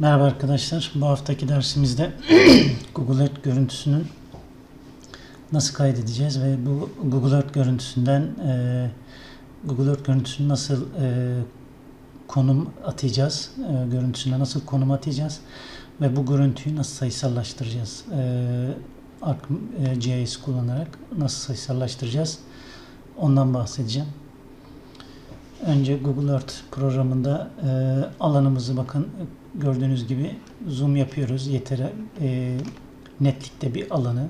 Merhaba arkadaşlar. Bu haftaki dersimizde Google Earth görüntüsünün nasıl kaydedeceğiz ve bu Google Earth görüntüsünden e, Google Earth görüntüsünü nasıl e, konum atacağız, e, görüntüsüne nasıl konum atacağız ve bu görüntüyü nasıl sayısallaştıracağız. E, ArcGIS kullanarak nasıl sayısallaştıracağız ondan bahsedeceğim. Önce Google Earth programında e, alanımızı bakın gördüğünüz gibi zoom yapıyoruz. Yeter e, netlikte bir alanı.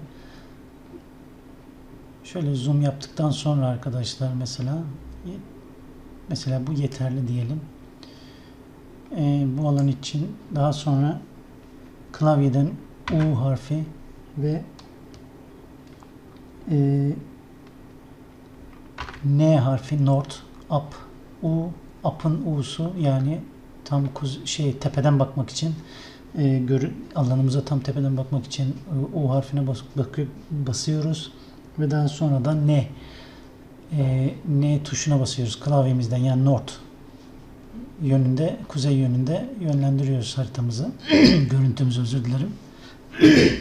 Şöyle zoom yaptıktan sonra arkadaşlar mesela mesela bu yeterli diyelim. E, bu alan için daha sonra klavyeden U harfi ve e, N harfi North Up U up'ın U'su yani tam kuz, şey tepeden bakmak için e, görü, alanımıza tam tepeden bakmak için e, U harfine bas, bakıyor, basıyoruz. Ve daha sonra da N. E, N tuşuna basıyoruz klavyemizden yani North yönünde kuzey yönünde yönlendiriyoruz haritamızı. Görüntümüzü özür dilerim.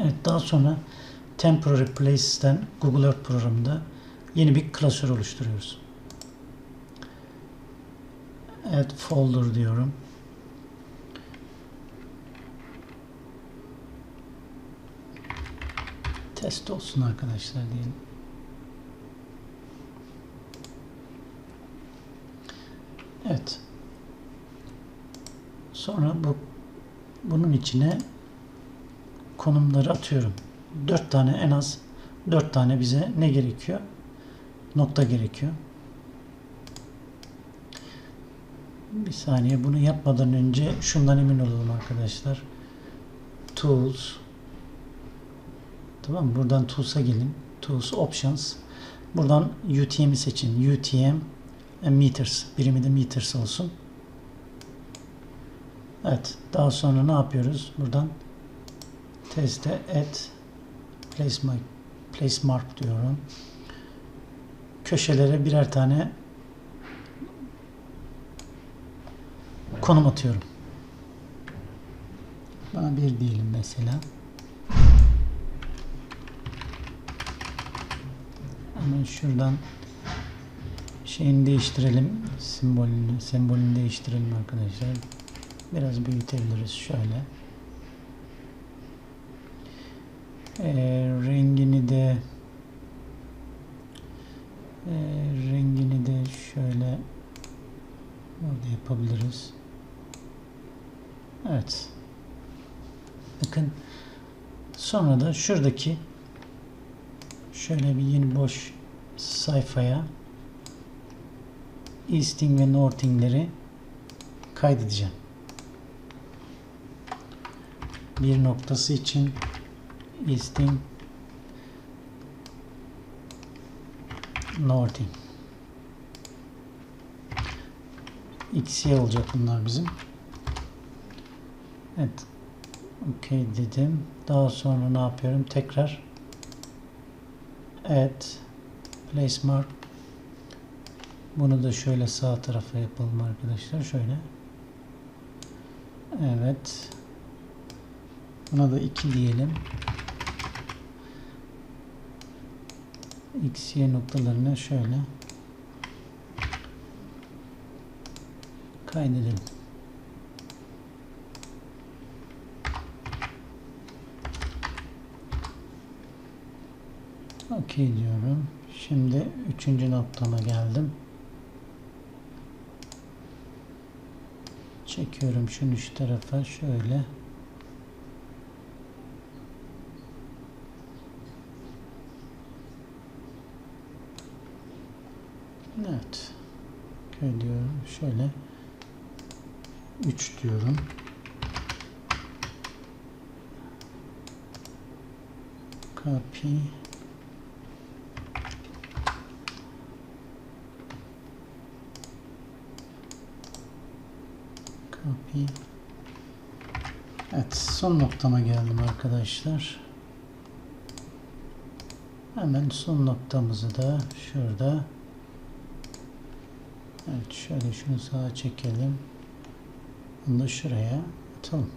Evet daha sonra Temporary Places'ten Google Earth programında yeni bir klasör oluşturuyoruz. Add folder diyorum. Test olsun arkadaşlar diyelim. Evet. Sonra bu bunun içine konumları atıyorum. 4 tane en az 4 tane bize ne gerekiyor? Nokta gerekiyor. Bir saniye bunu yapmadan önce şundan emin olalım arkadaşlar. Tools Tamam mı? Buradan Tools'a gelin. Tools Options. Buradan UTM'i seçin. UTM and Meters. Birimi de Meters olsun. Evet. Daha sonra ne yapıyoruz? Buradan teste et place my place mark diyorum. Köşelere birer tane konum atıyorum. Bana bir diyelim mesela. Hemen şuradan şeyini değiştirelim. Sembolünü, sembolünü değiştirelim arkadaşlar. Biraz büyütebiliriz şöyle. Ee, rengini de e, rengini de şöyle orada yapabiliriz. Evet. Bakın sonra da şuradaki şöyle bir yeni boş sayfaya Easting ve Northing'leri kaydedeceğim. Bir noktası için Easting Northing XY olacak bunlar bizim. Evet. OK dedim. Daha sonra ne yapıyorum? Tekrar add place mark bunu da şöyle sağ tarafa yapalım arkadaşlar. Şöyle. Evet. Buna da 2 diyelim. X, Y noktalarını şöyle kaydedelim. OK diyorum. Şimdi üçüncü noktama geldim. Çekiyorum şunu şu tarafa şöyle. Evet. OK diyorum. Şöyle 3 diyorum. Copy. Copy. Evet, son noktama geldim arkadaşlar. Hemen son noktamızı da şurada Evet şöyle şunu sağa çekelim. Bunu da şuraya atalım.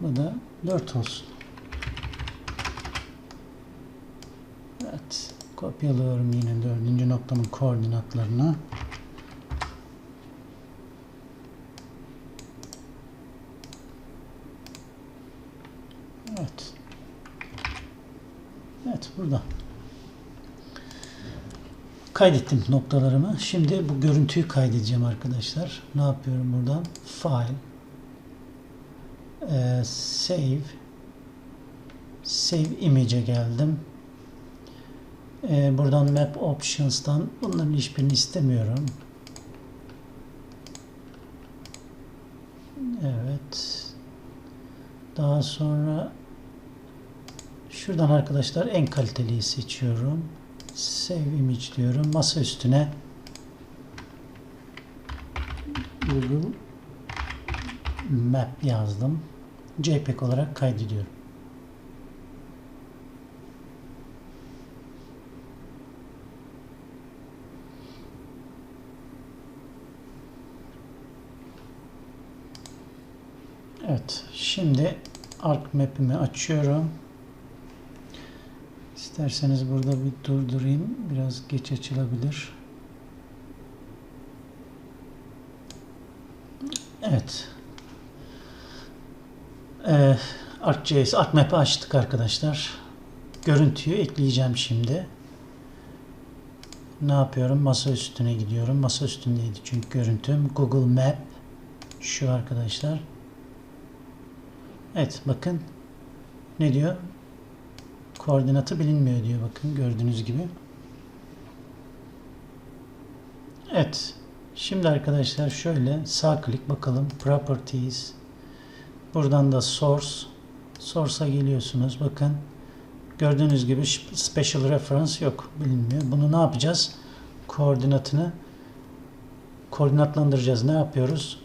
Bu da 4 olsun. Evet. Kopyalıyorum yine dördüncü noktamın koordinatlarını. Evet. Evet burada. Kaydettim noktalarımı. Şimdi bu görüntüyü kaydedeceğim arkadaşlar. Ne yapıyorum buradan? File. Ee, save. Save image'e geldim. Ee, buradan Map Options'tan bunların hiçbirini istemiyorum. Evet. Daha sonra şuradan arkadaşlar en kaliteliyi seçiyorum. Save image diyorum. Masa üstüne Google Map yazdım. JPEG olarak kaydediyorum. Evet. Şimdi ArcMap'imi açıyorum. İsterseniz burada bir durdurayım. Biraz geç açılabilir. Evet. Ee, ArcGIS, ArcMap'i açtık arkadaşlar. Görüntüyü ekleyeceğim şimdi. Ne yapıyorum? Masa üstüne gidiyorum. Masa üstündeydi çünkü görüntüm. Google Map şu arkadaşlar. Evet bakın ne diyor? Koordinatı bilinmiyor diyor bakın gördüğünüz gibi. Evet. Şimdi arkadaşlar şöyle sağ klik bakalım properties. Buradan da source source'a geliyorsunuz. Bakın gördüğünüz gibi special reference yok bilinmiyor. Bunu ne yapacağız? Koordinatını koordinatlandıracağız. Ne yapıyoruz?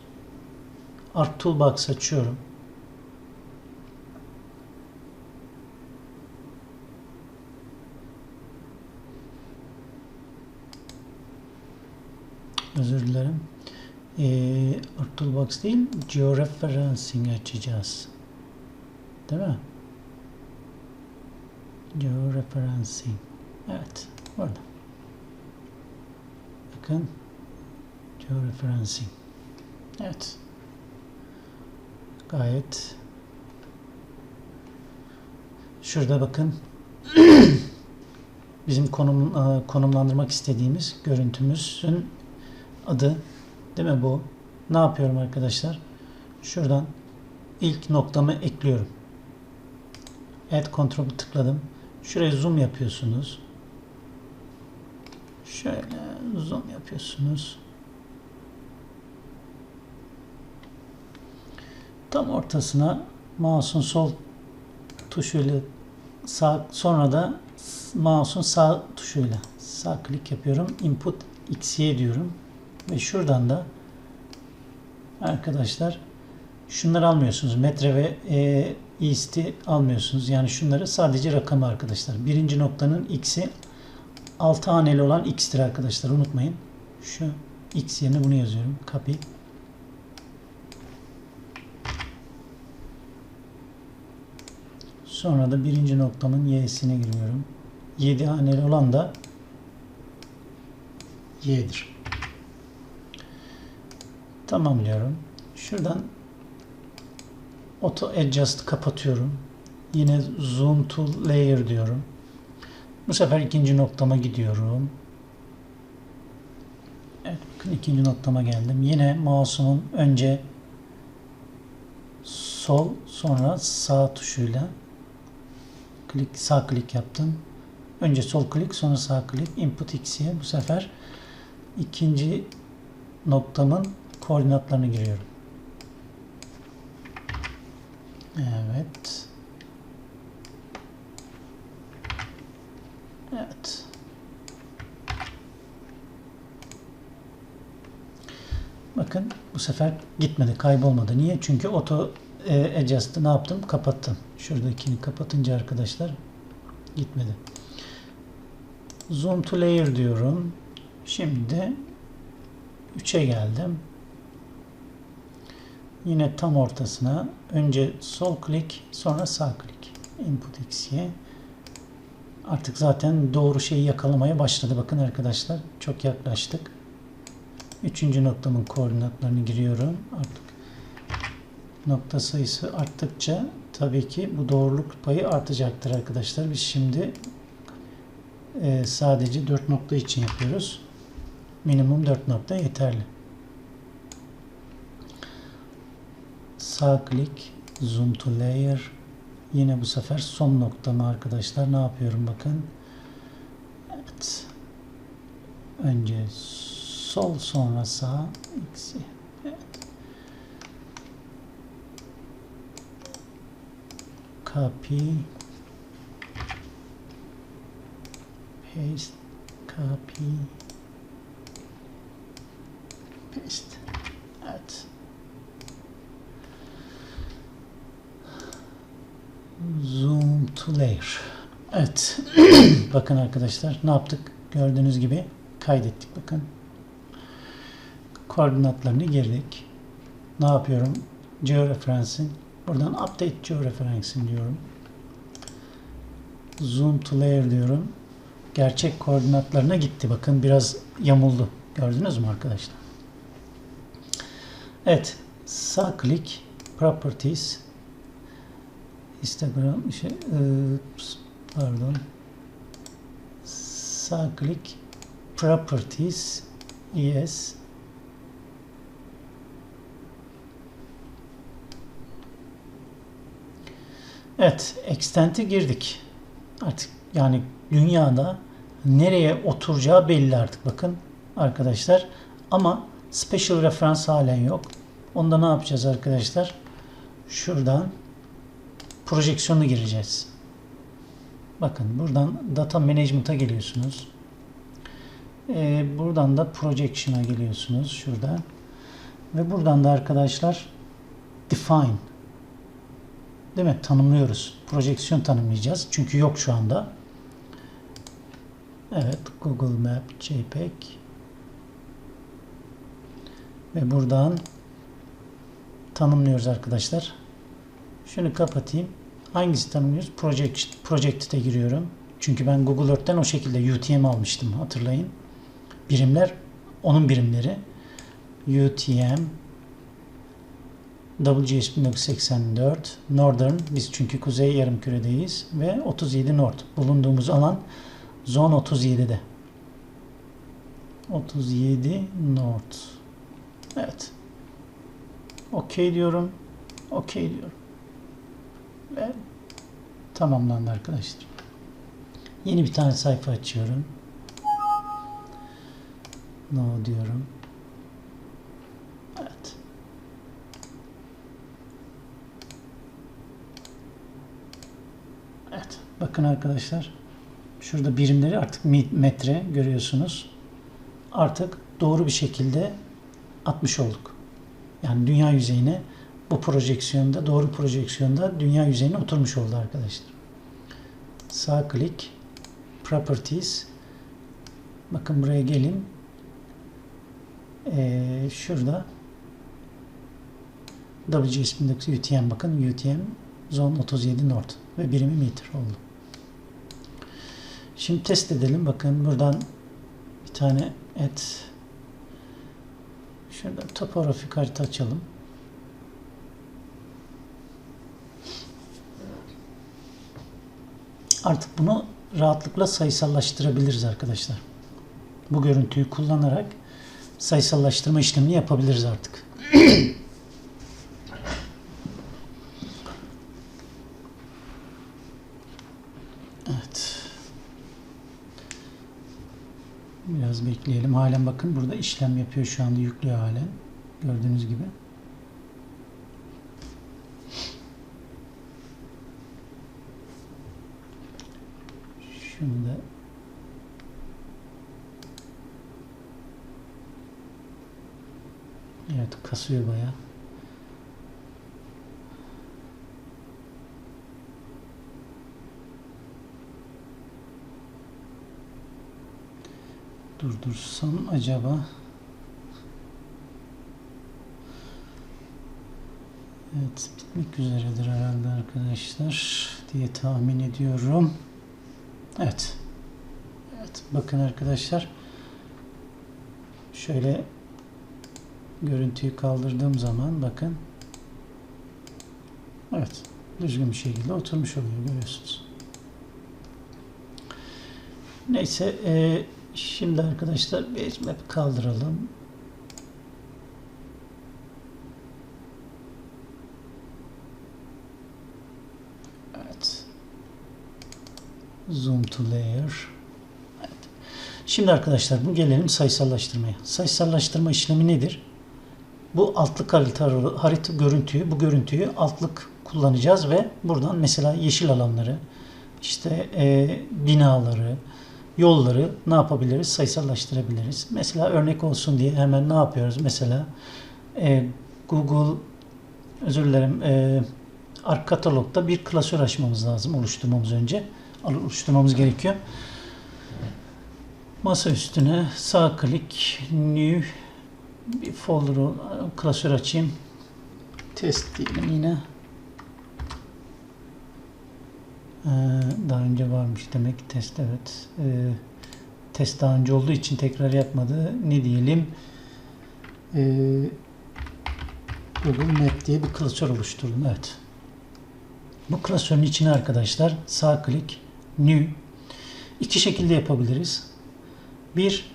Art Toolbox açıyorum. Özür dilerim. Ee, Toolbox değil, Georeferencing açacağız. Değil mi? Georeferencing. Evet, orada. Bakın. Georeferencing. Evet. Gayet Şurada bakın bizim konum konumlandırmak istediğimiz görüntümüzün adı değil mi bu? Ne yapıyorum arkadaşlar? Şuradan ilk noktamı ekliyorum. Add Control'u tıkladım. Şuraya zoom yapıyorsunuz. Şöyle zoom yapıyorsunuz. Tam ortasına mouse'un sol tuşuyla sağ sonra da mouse'un sağ tuşuyla sağ klik yapıyorum. Input X'ye diyorum. Ve şuradan da arkadaşlar şunları almıyorsunuz. Metre ve e, east'i almıyorsunuz. Yani şunları sadece rakamı arkadaşlar. Birinci noktanın x'i 6 haneli olan x'tir arkadaşlar. Unutmayın. Şu x yerine bunu yazıyorum. Copy. Sonra da birinci noktamın y'sine giriyorum. 7 haneli olan da y'dir. Tamamlıyorum. Şuradan Auto Adjust kapatıyorum. Yine Zoom to Layer diyorum. Bu sefer ikinci noktama gidiyorum. Evet bakın ikinci noktama geldim. Yine mouse'umun önce sol sonra sağ tuşuyla klik sağ klik yaptım. Önce sol klik sonra sağ klik input x'ye bu sefer ikinci noktamın koordinatlarını giriyorum. Evet. Evet. Bakın bu sefer gitmedi, kaybolmadı. Niye? Çünkü auto e, adjust'ı ne yaptım? Kapattım. Şuradakini kapatınca arkadaşlar gitmedi. Zoom to layer diyorum. Şimdi 3'e geldim. Yine tam ortasına önce sol klik sonra sağ klik. Input X'ye. Artık zaten doğru şeyi yakalamaya başladı. Bakın arkadaşlar çok yaklaştık. Üçüncü noktamın koordinatlarını giriyorum. Artık nokta sayısı arttıkça tabii ki bu doğruluk payı artacaktır arkadaşlar. Biz şimdi e, sadece 4 nokta için yapıyoruz. Minimum 4 nokta yeterli. Sağ klik, zoom to layer. Yine bu sefer son noktamı arkadaşlar ne yapıyorum bakın. Evet. Önce sol sonra sağ eksi. Evet. Copy. Paste. Copy. Paste. Evet. Zoom to layer. Evet. bakın arkadaşlar ne yaptık? Gördüğünüz gibi kaydettik bakın. Koordinatlarını girdik. Ne yapıyorum? Georeferencing. Buradan update georeferencing diyorum. Zoom to layer diyorum. Gerçek koordinatlarına gitti. Bakın biraz yamuldu. Gördünüz mü arkadaşlar? Evet. Sağ klik properties Instagram şey, e, pardon sağ properties yes Evet, extent'e girdik. Artık yani dünyada nereye oturacağı belli artık bakın arkadaşlar. Ama special referans halen yok. Onda ne yapacağız arkadaşlar? Şuradan projeksiyonu gireceğiz. Bakın buradan data management'a geliyorsunuz. Ee, buradan da projection'a geliyorsunuz şurada. Ve buradan da arkadaşlar define değil mi? Tanımlıyoruz. Projeksiyon tanımlayacağız. Çünkü yok şu anda. Evet. Google Map JPEG ve buradan tanımlıyoruz arkadaşlar. Şunu kapatayım. Hangisi tanımlıyoruz? Project, Project'e giriyorum. Çünkü ben Google Earth'ten o şekilde UTM almıştım hatırlayın. Birimler onun birimleri. UTM WGS 1984 Northern biz çünkü kuzey yarımküredeyiz ve 37 North bulunduğumuz alan zone 37'de. 37 North. Evet. OK diyorum. OK diyorum. Ve tamamlandı arkadaşlar. Yeni bir tane sayfa açıyorum. No diyorum. Evet. Evet. Bakın arkadaşlar. Şurada birimleri artık metre görüyorsunuz. Artık doğru bir şekilde atmış olduk. Yani dünya yüzeyine bu projeksiyonda, doğru projeksiyonda dünya yüzeyine oturmuş oldu arkadaşlar. Sağ klik, Properties. Bakın buraya gelin. Ee, şurada WGS 19 UTM bakın UTM Zone 37 North ve birimi metre oldu. Şimdi test edelim. Bakın buradan bir tane et şurada topografik harita açalım. Artık bunu rahatlıkla sayısallaştırabiliriz arkadaşlar. Bu görüntüyü kullanarak sayısallaştırma işlemini yapabiliriz artık. evet. Biraz bekleyelim. Halen bakın burada işlem yapıyor şu anda yüklüyor halen. Gördüğünüz gibi. Da Evet kasıyor bayağı. Durdursam acaba Evet, bitmek üzeredir herhalde arkadaşlar diye tahmin ediyorum. Evet. Evet, bakın arkadaşlar. Şöyle görüntüyü kaldırdığım zaman bakın. Evet, düzgün bir şekilde oturmuş oluyor görüyorsunuz. Neyse, e, şimdi arkadaşlar bir map kaldıralım. Evet. Zoom to layer. Evet. Şimdi arkadaşlar bu gelelim sayısallaştırmaya. Sayısallaştırma işlemi nedir? Bu altlık harita, harita görüntüyü, bu görüntüyü altlık kullanacağız ve buradan mesela yeşil alanları, işte e, binaları, yolları ne yapabiliriz? Sayısallaştırabiliriz. Mesela örnek olsun diye hemen ne yapıyoruz? Mesela e, Google özür dilerim e, arka katalogda bir klasör açmamız lazım oluşturmamız önce. Oluşturmamız gerekiyor. Masa üstüne sağ klik new bir folder klasör açayım. Test diyelim yine. Ee, daha önce varmış demek test evet. Ee, test daha önce olduğu için tekrar yapmadı. Ne diyelim? Ee, Google Map diye bir klasör oluşturdum. Evet. Bu klasörün içine arkadaşlar sağ klik new iki şekilde yapabiliriz. Bir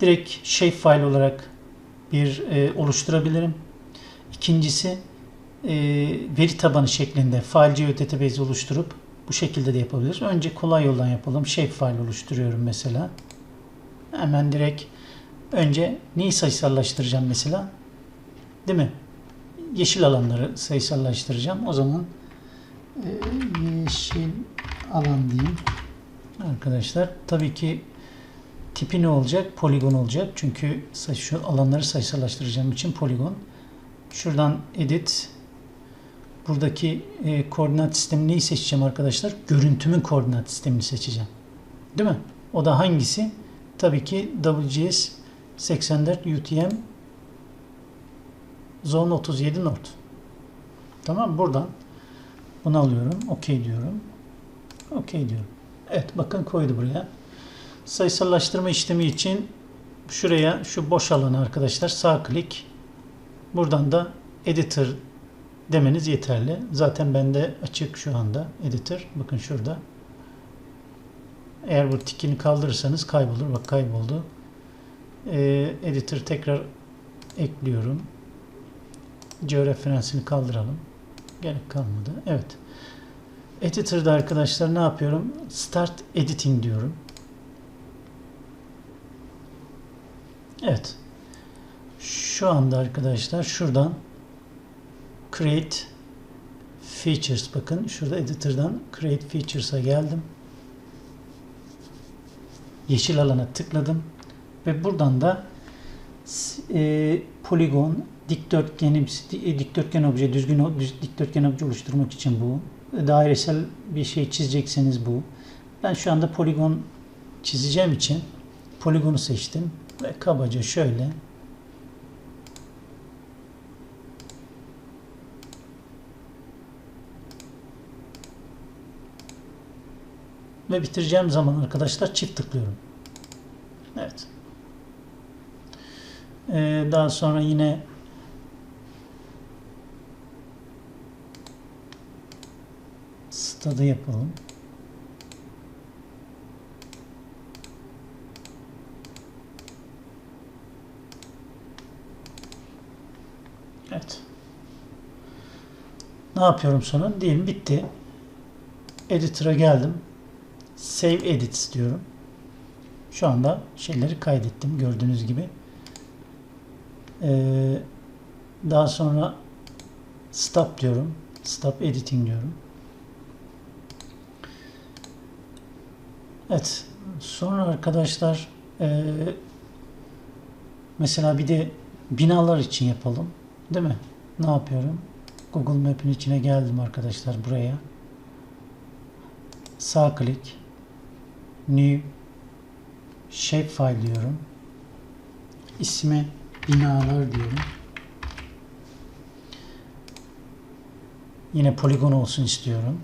direkt shapefile olarak bir e, oluşturabilirim. İkincisi e, veri tabanı şeklinde file geodatabase oluşturup bu şekilde de yapabiliriz. Önce kolay yoldan yapalım. Shapefile oluşturuyorum mesela. Hemen direkt önce neyi sayısallaştıracağım mesela? Değil mi? Yeşil alanları sayısallaştıracağım. O zaman e, yeşil alan diyeyim. Arkadaşlar tabii ki tipi ne olacak? Poligon olacak. Çünkü şu alanları sayısallaştıracağım için poligon. Şuradan edit buradaki e, koordinat sistemi neyi seçeceğim arkadaşlar? Görüntümün koordinat sistemini seçeceğim. Değil mi? O da hangisi? Tabii ki WGS 84 UTM Zone 37 North. Tamam buradan bunu alıyorum. OK diyorum. OK diyorum. Evet bakın koydu buraya. Sayısallaştırma işlemi için şuraya şu boş alanı arkadaşlar sağ klik buradan da editor demeniz yeterli. Zaten bende açık şu anda editor. Bakın şurada. Eğer bu tikini kaldırırsanız kaybolur. Bak kayboldu. Ee, editor tekrar ekliyorum. Georeferansını kaldıralım. Gerek kalmadı. Evet. Editor'da arkadaşlar ne yapıyorum? Start Editing diyorum. Evet. Şu anda arkadaşlar şuradan Create Features bakın şurada Editor'dan Create Features'a geldim. Yeşil alana tıkladım ve buradan da e, poligon dikdörtgeni dikdörtgen obje düzgün dikdörtgen obje oluşturmak için bu. Dairesel bir şey çizecekseniz bu. Ben şu anda poligon çizeceğim için poligonu seçtim ve kabaca şöyle ve bitireceğim zaman arkadaşlar çift tıklıyorum. Evet. Ee, daha sonra yine stadı yapalım. Evet. Ne yapıyorum sonra? Diyelim bitti. Editor'a geldim. Save Edits diyorum. Şu anda şeyleri kaydettim gördüğünüz gibi. Ee, daha sonra Stop diyorum. Stop Editing diyorum. Evet. Sonra arkadaşlar e, mesela bir de binalar için yapalım. Değil mi? Ne yapıyorum? Google Map'in içine geldim arkadaşlar buraya. Sağ klik. New Shapefile diyorum. İsmi binalar diyorum. Yine poligon olsun istiyorum.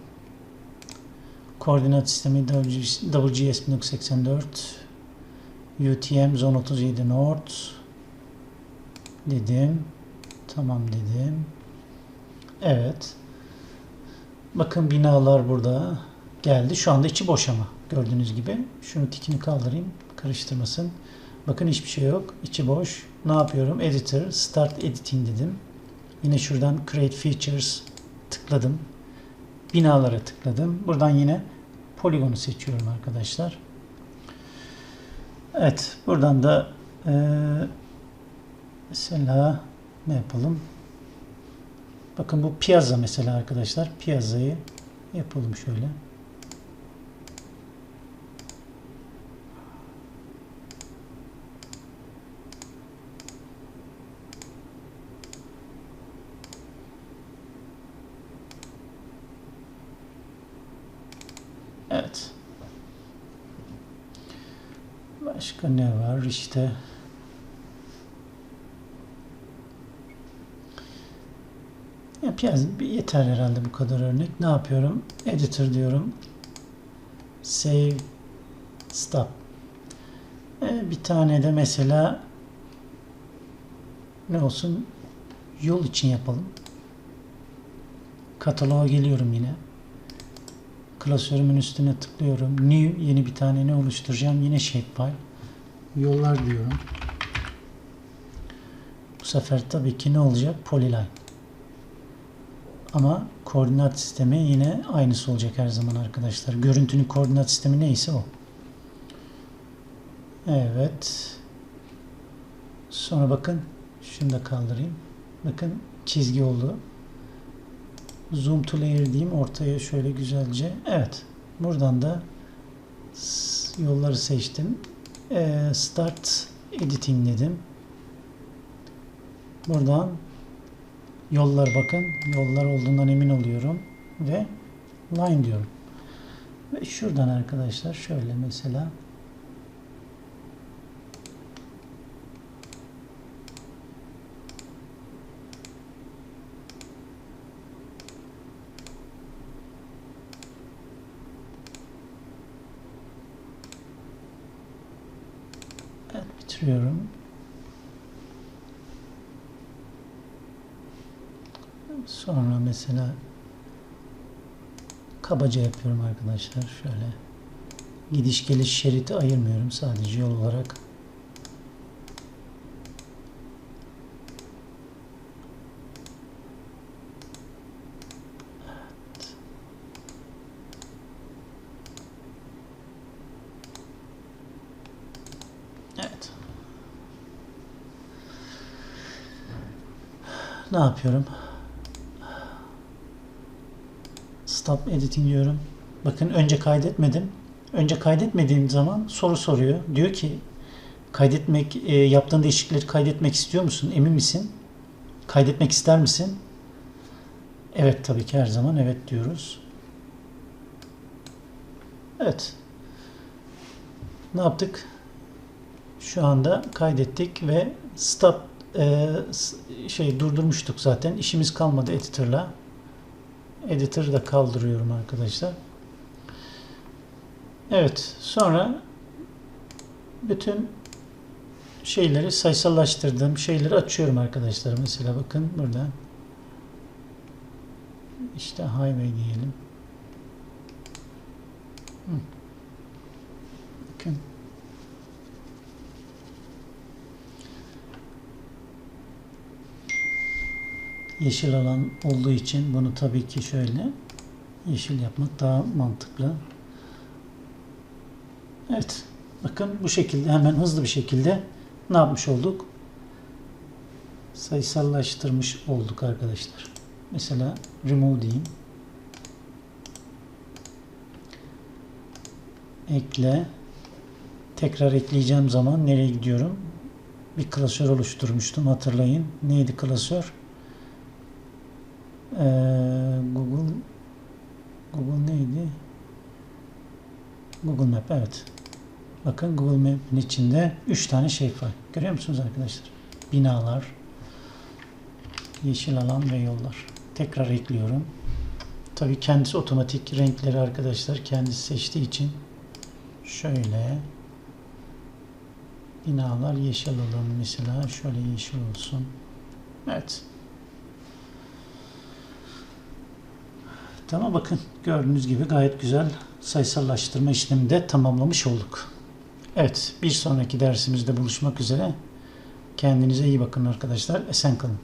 Koordinat sistemi WGS 1984 UTM Zone 37 North dedim. Tamam dedim. Evet. Bakın binalar burada geldi. Şu anda içi boş ama gördüğünüz gibi. Şunu tikini kaldırayım. Karıştırmasın. Bakın hiçbir şey yok. İçi boş. Ne yapıyorum? Editor, Start Editing dedim. Yine şuradan Create Features tıkladım. Binalara tıkladım. Buradan yine poligonu seçiyorum arkadaşlar. Evet. Buradan da eee mesela ne yapalım? Bakın bu piazza mesela arkadaşlar. Piazzayı yapalım şöyle. Evet. Başka ne var? İşte Ya piyaz yeter herhalde bu kadar örnek. Ne yapıyorum? Editor diyorum. Save stop. Ee, bir tane de mesela ne olsun? Yol için yapalım. Kataloğa geliyorum yine. Klasörümün üstüne tıklıyorum. New yeni bir tane ne oluşturacağım? Yine shapefile. Yollar diyorum. Bu sefer tabii ki ne olacak? Polyline. Ama koordinat sistemi yine aynısı olacak her zaman arkadaşlar. Görüntünün koordinat sistemi neyse o. Evet. Sonra bakın şunu da kaldırayım. Bakın çizgi oldu. Zoom to layer diyeyim. Ortaya şöyle güzelce. Evet. Buradan da yolları seçtim. Ee, start editing dedim. Buradan Yollar bakın. Yollar olduğundan emin oluyorum. Ve line diyorum. Ve şuradan arkadaşlar şöyle mesela Evet bitiriyorum. Sonra mesela kabaca yapıyorum arkadaşlar. Şöyle gidiş geliş şeridi ayırmıyorum. Sadece yol olarak Evet. Ne yapıyorum? Stop editing diyorum. Bakın önce kaydetmedim. Önce kaydetmediğim zaman soru soruyor. Diyor ki kaydetmek, e, yaptığın değişiklikleri kaydetmek istiyor musun? Emin misin? Kaydetmek ister misin? Evet tabii ki her zaman evet diyoruz. Evet. Ne yaptık? Şu anda kaydettik ve stop e, şey durdurmuştuk zaten. İşimiz kalmadı editor'la. Editor'ı da kaldırıyorum arkadaşlar. Evet. Sonra bütün şeyleri sayısallaştırdığım şeyleri açıyorum arkadaşlar. Mesela bakın burada işte highway diyelim. Bakın yeşil alan olduğu için bunu tabii ki şöyle yeşil yapmak daha mantıklı. Evet. Bakın bu şekilde hemen hızlı bir şekilde ne yapmış olduk? Sayısallaştırmış olduk arkadaşlar. Mesela remove diyeyim. Ekle. Tekrar ekleyeceğim zaman nereye gidiyorum? Bir klasör oluşturmuştum hatırlayın. Neydi klasör? Ee, Google Google neydi? Google Map evet. Bakın Google Map'in içinde 3 tane şey var. Görüyor musunuz arkadaşlar? Binalar, yeşil alan ve yollar. Tekrar ekliyorum. Tabii kendisi otomatik renkleri arkadaşlar kendisi seçtiği için şöyle binalar yeşil alalım mesela şöyle yeşil olsun. Evet. Tamam bakın gördüğünüz gibi gayet güzel sayısallaştırma işlemini de tamamlamış olduk. Evet bir sonraki dersimizde buluşmak üzere. Kendinize iyi bakın arkadaşlar. Esen kalın.